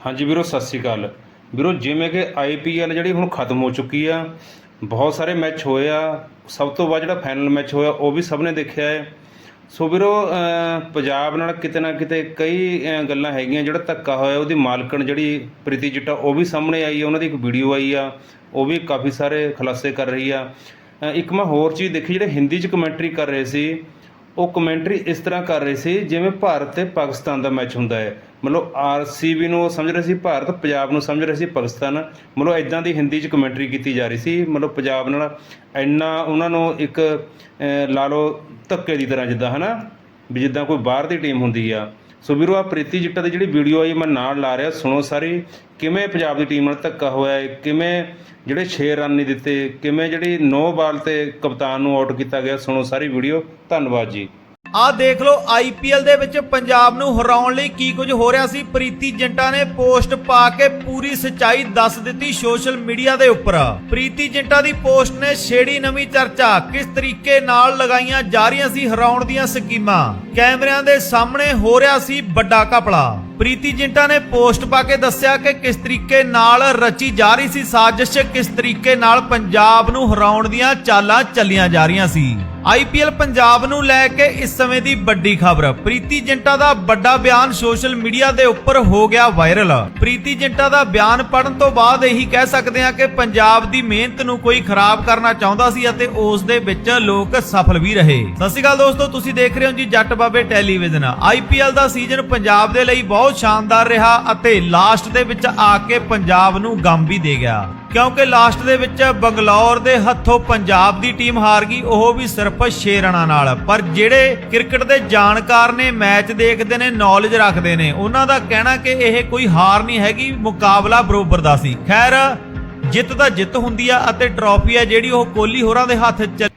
ਹਾਂਜੀ ਵੀਰੋ, ਸਤਿ ਸ਼੍ਰੀ ਅਕਾਲ। ਵੀਰੋ, ਜਿਵੇਂ ਕਿ ਆਈਪੀਐਲ ਜਿਹੜੀ ਹੁਣ ਖਤਮ ਹੋ ਚੁੱਕੀ ਆ, ਬਹੁਤ ਸਾਰੇ ਮੈਚ ਹੋਏ ਆ, ਸਭ ਤੋਂ ਵੱਧ ਜਿਹੜਾ ਫਾਈਨਲ ਮੈਚ ਹੋਇਆ, ਉਹ ਵੀ ਸਭ ਨੇ ਦੇਖਿਆ ਹੈ। ਸੋ ਵੀਰੋ ਪੰਜਾਬ ਨਾਲ ਕਿਤੇ ਨਾ ਕਿਤੇ ਕਈ ਗੱਲਾਂ ਹੈਗੀਆਂ, ਜਿਹੜਾ ਧੱਕਾ ਹੋਇਆ, ਉਹਦੀ ਮਾਲਕਣ ਜਿਹੜੀ ਪ੍ਰੀਤੀ ਜਿੱਟਾ, ਉਹ ਵੀ ਸਾਹਮਣੇ ਆਈ ਆ ਉਹਨਾਂ ਦੀ ਇੱਕ ਵੀਡੀਓ ਆਈ ਆ, ਉਹ ਵੀ ਕਾਫੀ ਸਾਰੇ ਖੁਲਾਸੇ ਕਰ ਰਹੀ ਆ। ਇੱਕ ਮੈਂ ਹੋਰ ਚੀਜ਼ ਦੇਖੀ, ਜਿਹੜੇ ਹਿੰਦੀ 'ਚ ਕਮੈਂਟਰੀ ਕਰ ਰਹੇ ਸੀ ਉਹ ਕਮੈਂਟਰੀ ਇਸ ਤਰ੍ਹਾਂ ਕਰ ਰਹੇ ਸੀ, ਜਿਵੇਂ ਭਾਰਤ ਤੇ ਪਾਕਿਸਤਾਨ ਦਾ ਮੈਚ ਹੁੰਦਾ ਹੈ। ਮਤਲਬ ਆਰਸੀਬੀ ਨੂੰ ਸਮਝ ਰਹੇ ਸੀ, ਭਾਰਤ ਪੰਜਾਬ ਨੂੰ ਸਮਝ ਰਹੇ ਸੀ, ਪਾਕਿਸਤਾਨ। ਮਤਲਬ ਇਦਾਂ ਦੀ ਹਿੰਦੀ 'ਚ ਕਮੈਂਟਰੀ ਕੀਤੀ ਜਾ ਰਹੀ ਸੀ। ਮਤਲਬ ਪੰਜਾਬ ਨਾਲ ਇੰਨਾ ਉਹਨਾਂ ਨੂੰ ਇੱਕ ਲਾ ਲਓ ਧੱਕੇ ਦੀ ਤਰ੍ਹਾਂ ਜਿੱਦਾਂ, ਹਨਾ? ਵੀ ਜਿੱਦਾਂ ਕੋਈ ਬਾਹਰ ਦੀ ਟੀਮ ਹੁੰਦੀ ਆ। ਸੋ ਵੀਰੋ ਆ ਪ੍ਰੀਤੀ ਜਿੱਟਾ ਦੀ ਜਿਹੜੀ ਵੀਡੀਓ ਆਈ, ਮੈਂ ਨਾਲ ਲਾ ਰਿਹਾ। ਸੁਣੋ ਸਾਰੀ, ਕਿਵੇਂ ਪੰਜਾਬ ਦੀ ਟੀਮ ਨਾਲ ਧੱਕਾ ਹੋਇਆ ਹੈ? ਕਿਵੇਂ ਜਿਹੜੇ 6 ਰਨ ਨਹੀਂ ਦਿੱਤੇ? ਕਿਵੇਂ ਜਿਹੜੀ 9 ਬਾਲ ਤੇ ਕਪਤਾਨ ਨੂੰ ਆਊਟ ਕੀਤਾ ਗਿਆ? ਸੁਣੋ ਸਾਰੀ ਵੀਡੀਓ ਧੰਨਵਾਦ ਜੀ। ਆਹ ਦੇਖ ਲਓ ਆਈਪੀਐਲ ਦੇ ਵਿੱਚ ਪੰਜਾਬ ਨੂੰ ਹਰਾਉਣ ਲਈ ਕੀ ਕੁਝ ਹੋ ਰਿਹਾ ਸੀ। ਪ੍ਰੀਤੀ ਜਿੰਟਾ ਨੇ ਪੋਸਟ ਪਾ ਕੇ ਪੂਰੀ ਸਚਾਈ ਦੱਸ ਦਿੱਤੀ ਸੋਸ਼ਲ ਮੀਡੀਆ ਦੇ ਉੱਪਰ। ਪ੍ਰੀਤੀ ਜਿੰਟਾ ਦੀ ਪੋਸਟ ਨੇ ਛੇੜੀ ਨਵੀਂ ਚਰਚਾ, ਕਿਸ ਤਰੀਕੇ ਨਾਲ ਲਗਾਈਆਂ ਜਾ ਰਹੀਆਂ ਸੀ ਹਰਾਉਣ ਦੀਆਂ ਸਕੀਮਾਂ। ਕੈਮਰਿਆਂ ਦੇ ਸਾਹਮਣੇ ਹੋ ਰਿਹਾ ਸੀ ਵੱਡਾ ਘਪਲਾ। ਪ੍ਰੀਤੀ ਜਿੰਟਾ ਨੇ ਪੋਸਟ ਪਾ ਕੇ ਦੱਸਿਆ ਕਿ ਕਿਸ ਤਰੀਕੇ ਨਾਲ ਰਚੀ ਜਾ ਰਹੀ ਸੀ ਸਾਜ਼ਿਸ਼, ਕਿਸ ਤਰੀਕੇ ਨਾਲ ਪੰਜਾਬ ਨੂੰ ਹਰਾਉਣ ਦੀਆਂ ਚਾਲਾਂ ਚੱਲੀਆਂ ਜਾ ਰਹੀਆਂ ਸੀ। ਆਈਪੀਐਲ ਪੰਜਾਬ ਨੂੰ ਲੈ ਕੇ ਇਸ ਸਮੇਂ ਦੀ ਵੱਡੀ ਖਬਰ। ਪ੍ਰੀਤੀ ਜਿੰਟਾ ਦਾ ਵੱਡਾ ਬਿਆਨ ਸੋਸ਼ਲ ਮੀਡੀਆ ਦੇ ਉੱਪਰ ਹੋ ਗਿਆ ਵਾਇਰਲ। ਪ੍ਰੀਤੀ ਜਿੰਟਾ ਦਾ ਬਿਆਨ ਪੜਨ ਤੋਂ ਬਾਅਦ ਇਹੀ ਕਹਿ ਸਕਦੇ ਹਾਂ ਕਿ ਪੰਜਾਬ ਦੀ ਮਿਹਨਤ ਨੂੰ ਕੋਈ ਖਰਾਬ ਕਰਨਾ ਚਾਹੁੰਦਾ ਸੀ ਅਤੇ ਉਸ ਦੇ ਵਿੱਚ ਲੋਕ ਸਫਲ ਵੀ ਰਹੇ। ਸਤਿ ਸ਼੍ਰੀ ਅਕਾਲ ਦੋਸਤੋ, ਤੁਸੀਂ ਦੇਖ ਰਹੇ ਹੋ ਜੀ ਜੱਟ ਬਾਬੇ ਟੈਲੀਵਿਜ਼ਨ। ਆਈਪੀਐਲ ਦਾ ਸੀਜ਼ਨ ਪੰਜਾਬ ਦੇ ਲਈ ਬਹੁਤ ਸ਼ਾਨਦਾਰ ਰਿਹਾ ਅਤੇ ਲਾਸਟ ਦੇ ਵਿੱਚ ਆ ਕੇ ਪੰਜਾਬ ਨੂੰ ਗਮ ਵੀ ਦੇ ਗਿਆ। ਕਿਉਂਕਿ ਲਾਸਟ ਦੇ ਵਿੱਚ ਬੰਗਲੌਰ ਦੇ ਹੱਥੋਂ ਪੰਜਾਬ ਦੀ ਟੀਮ ਹਾਰ ਗਈ, ਉਹ ਵੀ ਸਿਰਫ 6 ਰਨਾਂ ਨਾਲ। ਪਰ ਜਿਹੜੇ ਕ੍ਰਿਕਟ ਦੇ ਜਾਣਕਾਰ ਨੇ, ਮੈਚ ਦੇਖਦੇ ਨੇ ਨੌਲੇਜ ਰੱਖਦੇ ਨੇ, ਉਹਨਾਂ ਦਾ ਕਹਿਣਾ ਕਿ ਇਹ ਕੋਈ ਹਾਰ ਨਹੀਂ ਹੈਗੀ, ਮੁਕਾਬਲਾ ਬਰੋਬਰ ਦਾ ਸੀ। ਖੈਰ, ਜਿੱਤ ਤਾਂ ਜਿੱਤ ਹੁੰਦੀ ਆ ਅਤੇ ਟਰੋਫੀ ਆ ਜਿਹੜੀ ਉਹ ਕੋਹਲੀ ਹੋਰਾਂ ਦੇ ਹੱਥ ਚ